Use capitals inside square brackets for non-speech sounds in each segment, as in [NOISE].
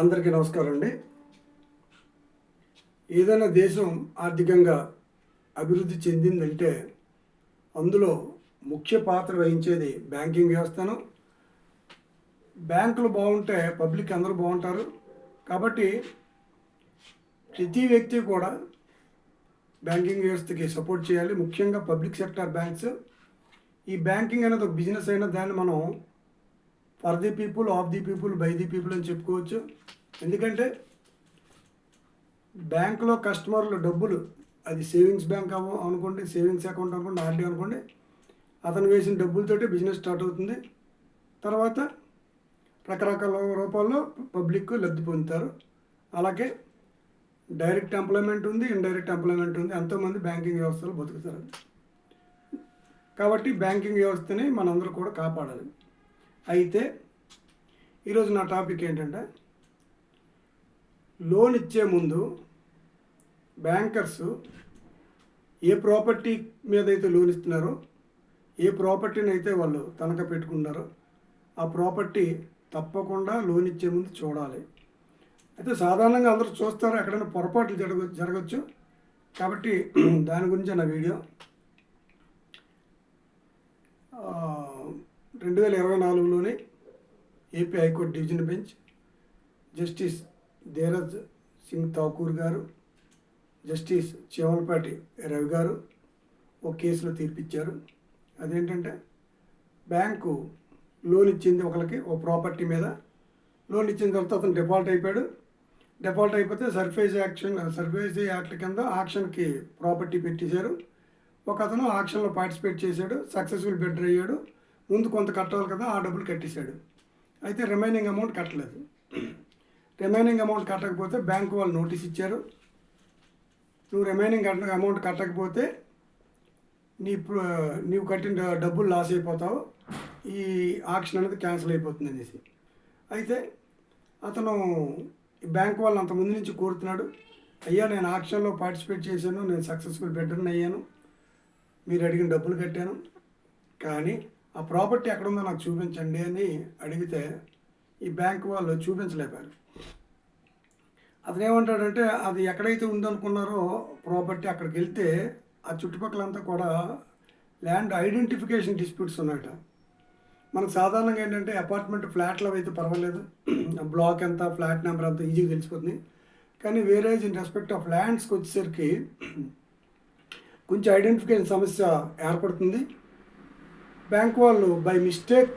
అందరికీ నమస్కారం అండి. ఏదైనా దేశం ఆర్థికంగా అభివృద్ధి చెందిందంటే అందులో ముఖ్య పాత్ర వహించేది బ్యాంకింగ్ వ్యవస్థను. బ్యాంకులు బాగుంటే పబ్లిక్ అందరూ బాగుంటారు. కాబట్టి ప్రతి వ్యక్తి కూడా బ్యాంకింగ్ వ్యవస్థకి సపోర్ట్ చేయాలి. ముఖ్యంగా పబ్లిక్ సెక్టర్ బ్యాంక్స్. ఈ బ్యాంకింగ్ అనేది ఒక బిజినెస్ అయినా దాన్ని మనం for the people of the people by the people అని చెప్పుకోవచ్చు. ఎందుకంటే బ్యాంకులో కస్టమర్లు డబ్బులు అది సేవింగ్స్ బ్యాంక్ అనుకోండి సేవింగ్స్ అకౌంట్ అనుకోండి ఆర్డీ అనుకోండి అతను వేసిన డబ్బులతోటి బిజినెస్ స్టార్ట్ అవుతుంది. తర్వాత రకరకాల రూపాల్లో పబ్లిక్ లబ్ధి పొందుతారు. అలాగే డైరెక్ట్ ఎంప్లాయ్మెంట్ ఉంది ఇండైరెక్ట్ ఎంప్లాయ్మెంట్ ఉంది ఎంతోమంది బ్యాంకింగ్ వ్యవస్థలో బతుకుతారు. కాబట్టి బ్యాంకింగ్ వ్యవస్థని మనందరూ కూడా కాపాడాలి. అయితే ఈరోజు నా టాపిక్ ఏంటంటే లోన్ ఇచ్చే ముందు బ్యాంకర్స్ ఏ ప్రాపర్టీ మీద అయితే లోన్ ఇస్తున్నారో ఏ ప్రాపర్టీని అయితే వాళ్ళు తనఖా పెట్టుకున్నారో ఆ ప్రాపర్టీ తప్పకుండా లోన్ ఇచ్చే ముందు చూడాలి. అయితే సాధారణంగా అందరూ చూస్తారు ఎక్కడైనా పొరపాట్లు జరగ జరగచ్చు. కాబట్టి [CLEARS THROAT] దాని గురించి నా వీడియో. రెండు వేల ఇరవై నాలుగులోనే AP high court division bench justice Dheeraj Singh Thakur గారు జస్టిస్ చివలపాటి రవి గారు ఒక కేసులో తీర్పిచ్చారు. అదేంటంటే బ్యాంకు లోన్ ఇచ్చింది ఒకరికి ఓ ప్రాపర్టీ మీద లోన్ ఇచ్చిన తర్వాత అతను డిఫాల్ట్ అయిపోయాడు. డిఫాల్ట్ అయిపోతే సర్ఫేస్ యాక్షన్ సర్ఫేస్ యాక్ట్ కింద ఆక్షన్కి ప్రాపర్టీ పెట్టేశారు. ఒక అతను ఆక్షన్లో పార్టిసిపేట్ చేశాడు సక్సెస్ఫుల్ బెటర్ అయ్యాడు. ముందు కొంత కట్టాలి కదా ఆ డబ్బులు కట్టేశాడు. అయితే రిమైనింగ్ అమౌంట్ కట్టలేదు. రిమైనింగ్ అమౌంట్ కట్టకపోతే బ్యాంకు వాళ్ళు నోటీస్ ఇచ్చారు. నువ్వు రిమైనింగ్ అమౌంట్ కట్టకపోతే నీ నీవు కట్టిన డబ్బులు లాస్ అయిపోతావు. ఈ ఆక్షన్ అనేది క్యాన్సిల్ అయిపోతుంది అనేసి. అయితే అతను ఈ బ్యాంక్ వాళ్ళు అంత ముందు నుంచి కోరుతున్నాడు. అయ్యా నేను ఆక్షన్లో పార్టిసిపేట్ చేశాను. నేను సక్సెస్ఫుల్ బెటర్ని అయ్యాను. మీరు అడిగిన డబ్బులు కట్టాను. కానీ ఆ ప్రాపర్టీ ఎక్కడ ఉందో నాకు చూపించండి అని అడిగితే ఈ బ్యాంక్ వాళ్ళు చూపించలేపారు. అతను ఏమంటాడంటే అది ఎక్కడైతే ఉందనుకున్నారో ప్రాపర్టీ అక్కడికి వెళ్తే ఆ చుట్టుపక్కలంతా కూడా ల్యాండ్ ఐడెంటిఫికేషన్ డిస్ప్యూట్స్ ఉన్నాయట. మనకు సాధారణంగా ఏంటంటే అపార్ట్మెంట్ ఫ్లాట్లో అయితే పర్వాలేదు. బ్లాక్ ఎంత ఫ్లాట్ నెంబర్ అంత ఈజీగా తెలిసిపోతుంది. కానీ వేరే ఇన్ రెస్పెక్ట్ ఆఫ్ ల్యాండ్స్కి వచ్చేసరికి కొంచెం ఐడెంటిఫికేషన్ సమస్య ఏర్పడుతుంది. బ్యాంక్ వాళ్ళు బై మిస్టేక్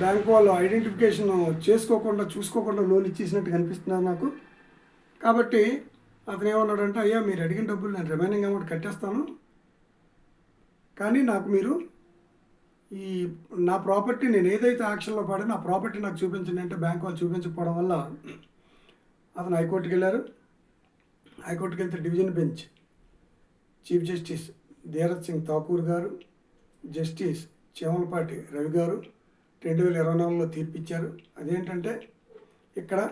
బ్యాంక్ వాళ్ళు ఐడెంటిఫికేషన్ చేసుకోకుండా చూసుకోకుండా లోన్ ఇచ్చేసినట్టు కనిపిస్తున్నారు నాకు. కాబట్టి అతను ఏమన్నాడంటే అయ్యా మీరు అడిగిన డబ్బులు నేను రిమైనింగ్ అమౌంట్ కట్టేస్తాను. కానీ నాకు మీరు ఈ నా ప్రాపర్టీ నేను ఏదైతే యాక్షన్లో పడానో ఆ ప్రాపర్టీ నాకు చూపించండి అంటే బ్యాంక్ వాళ్ళు చూపించకపోవడం వల్ల అతను హైకోర్టుకి వెళ్ళారు. హైకోర్టుకి వెళ్తే division bench chief justice Dheeraj Singh Thakur గారు జస్టిస్ చేమలపాటి రవి గారు రెండు వేల ఇరవై నాలుగులో తీర్పిచ్చారు. అదేంటంటే ఇక్కడ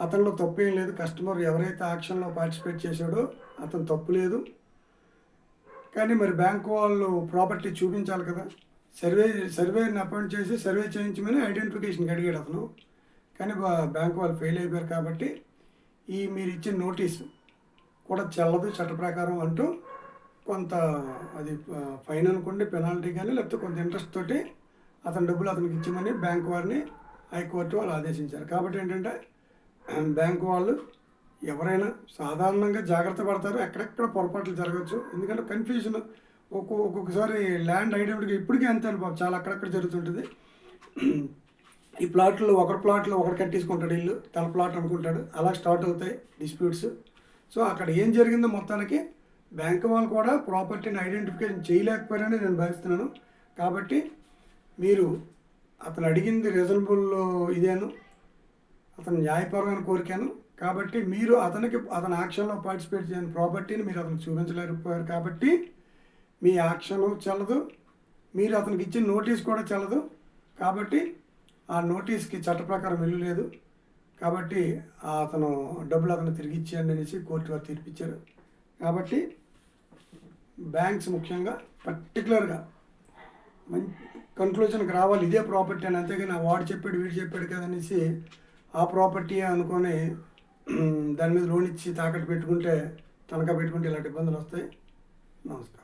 అతనిలో తప్పు ఏం లేదు. కస్టమర్ ఎవరైతే ఆక్షన్లో పార్టిసిపేట్ చేశాడో అతను తప్పు లేదు. కానీ మరి బ్యాంకు వాళ్ళు ప్రాపర్టీ చూపించాలి కదా. సర్వే సర్వేని అపాయింట్ చేసి సర్వే చేయించమని ఐడెంటిఫికేషన్కి అడిగాడు అతను. కానీ బా- బ్యాంకు వాళ్ళు ఫెయిల్ అయిపోయారు కాబట్టి ఈ మీరు ఇచ్చిన నోటీస్ కూడా చెల్లదు చట్ట ప్రకారం అంటూ కొంత అది ఫైన్ అనుకోండి పెనాల్టీ కానీ లేకపోతే కొంత ఇంట్రెస్ట్ తోటి అతని డబ్బులు అతనికి ఇచ్చామని బ్యాంక్ వారిని హైకోర్టు వాళ్ళు ఆదేశించారు. కాబట్టి ఏంటంటే బ్యాంకు వాళ్ళు ఎవరైనా సాధారణంగా జాగ్రత్త పడతారు. ఎక్కడెక్కడ పొరపాట్లు జరగచ్చు. ఎందుకంటే కన్ఫ్యూజన్. ఒక్కో ఒక్కొక్కసారి ల్యాండ్ అయ్యేటప్పటికి ఇప్పటికీ అంతే అనుభవం చాలా అక్కడక్కడ జరుగుతుంటుంది. ఈ ప్లాట్లో ఒకరి ప్లాట్లో ఒకరు కట్టేసుకుంటాడు ఇల్లు తన ప్లాట్ అనుకుంటాడు. అలా స్టార్ట్ అవుతాయి డిస్ప్యూట్స్. సో అక్కడ ఏం జరిగిందో మొత్తానికి బ్యాంక్ వాళ్ళు కూడా ప్రాపర్టీని ఐడెంటిఫికేషన్ చేయలేకపోయారని నేను భావిస్తున్నాను. కాబట్టి మీరు అతను అడిగింది రీజనబుల్ ఇదేను అతను న్యాయపరమైన కోరికాను. కాబట్టి మీరు అతనికి అతని యాక్షన్లో పార్టిసిపేట్ చేయని ప్రాపర్టీని మీరు అతనికి చూపించలేకపోయారు కాబట్టి మీ యాక్షన్ చెల్లదు. మీరు అతనికి ఇచ్చిన నోటీస్ కూడా చెల్లదు. కాబట్టి ఆ నోటీస్కి చట్ట ప్రకారం వెళ్ళు లేదు. కాబట్టి అతను డబ్బులు అతను తిరిగి ఇచ్చేయండి అనేసి కోర్టు వారు తీర్పిచ్చారు. కాబట్టి బ్యాంక్స్ ముఖ్యంగా పర్టికులర్గా మంచి కన్క్లూజన్కి రావాలి ఇదే ప్రాపర్టీ అని అంతేగాని వాడు చెప్పాడు వీడు చెప్పాడు కదా ఆ ప్రాపర్టీ అనుకొని దాని మీద లోన్ ఇచ్చి తాకట్టు పెట్టుకుంటే తనఖా పెట్టుకుంటే ఇలాంటి ఇబ్బందులు వస్తాయి. నమస్కారం.